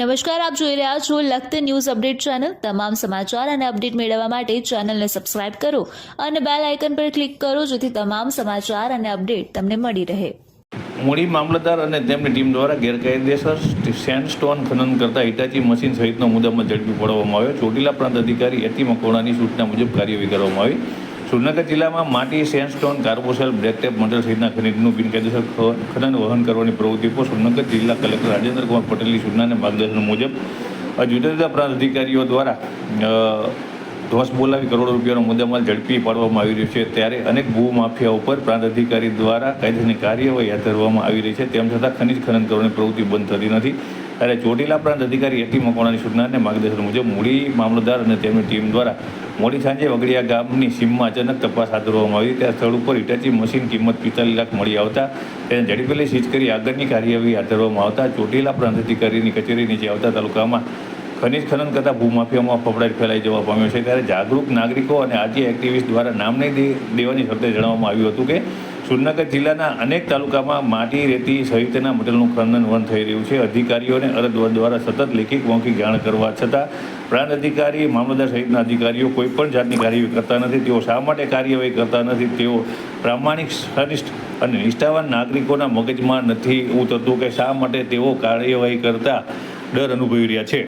નમસ્કાર, આપ જોઈ રહ્યા છો લખત ન્યૂઝ અપડેટ ચેનલ. તમામ સમાચાર અને અપડેટ મેળવવા માટે ચેનલને સબસ્ક્રાઇબ કરો અને બેલ આઇકન પર ક્લિક કરો જેથી તમામ સમાચાર અને અપડેટ તમને મળી રહે. મૂડી મામલતદાર અને તેમની ટીમ દ્વારા ગેરકાયદેસર સેન્ડસ્ટોન ખનન કરતા હિટાચી મશીન સહિતનો મુદ્દામાં ઝડપી પડવામાં આવ્યો. ચોટીલા પ્રાંત અધિકારી એટી મકોડાની સૂચના મુજબ કાર્યવાહી કરવામાં આવી. સુરનગર જિલ્લામાં માટી, સેન્ડસ્ટોન કાર્બોસેલ બ્લેકટેપ મંડળ સહિતના ખનીજનું બિનકાયદેસર ખનન વહન કરવાની પ્રવૃત્તિ પર સુરનગર જિલ્લા કલેક્ટર રાજેન્દ્ર કુમાર પટેલની સૂચનાને માર્ગદર્શન મુજબ જુદા જુદા પ્રાંત અધિકારીઓ દ્વારા ધોસ બોલાવી કરોડો રૂપિયાનો મુદ્દામાલ ઝડપી પાડવામાં આવી રહ્યો છે. ત્યારે અનેક ભૂમાફિયા ઉપર પ્રાંત અધિકારી દ્વારા કાયદાની કાર્યવાહી હાથ ધરવામાં આવી રહી છે. તેમ છતાં ખનિજ ખનન કરવાની પ્રવૃત્તિ બંધ થતી નથી. ત્યારે ચોટીલા પ્રાંત અધિકારી એટી મકવાણાની સૂચનાને માર્ગદર્શન મુજબ મૂડી મામલતદાર અને તેમની ટીમ દ્વારા મોડી સાંજે વગડિયા ગામની સીમમાં અચાનક તપાસ હાથ ધરવામાં આવી. ત્યાં સ્થળ ઉપર હિટાચી મશીન કિંમત પિસ્તાલીસ લાખ મળી આવતા તેને ઝડપી લઈ સીઝ કરી આગળની કાર્યવાહી હાથ ધરવામાં આવતા ચોટીલા પ્રાંત અધિકારીની કચેરી નીચે આવતા તાલુકામાં ખનિજ ખનન કરતા ભૂમાફિયામાં ફફડાટ ફેલાઈ જવા પામ્યો છે. ત્યારે જાગૃત નાગરિકો અને આજે એક્ટિવિસ્ટ દ્વારા નામ નહીં દેવાની શરતે જણાવવામાં આવ્યું હતું કે સુરનગર જિલ્લાના અનેક તાલુકામાં માટી, રેતી સહિતના મટેલનું ખનન વન થઈ રહ્યું છે. અધિકારીઓને અરજદાર દ્વારા સતત લેખિત મૌખિક જાણ કરવા છતાં પ્રાંત અધિકારી, મામલતદાર સહિતના અધિકારીઓ કોઈ પણ જાતની કાર્યવાહી કરતા નથી. તેઓ શા માટે કાર્યવાહી કરતા નથી? તેઓ પ્રામાણિક, સનિષ્ઠ અને નિષ્ઠાવાન નાગરિકોના મગજમાં નથી ઉતરતું કે શા માટે તેઓ કાર્યવાહી કરતા ડર અનુભવી રહ્યા છે.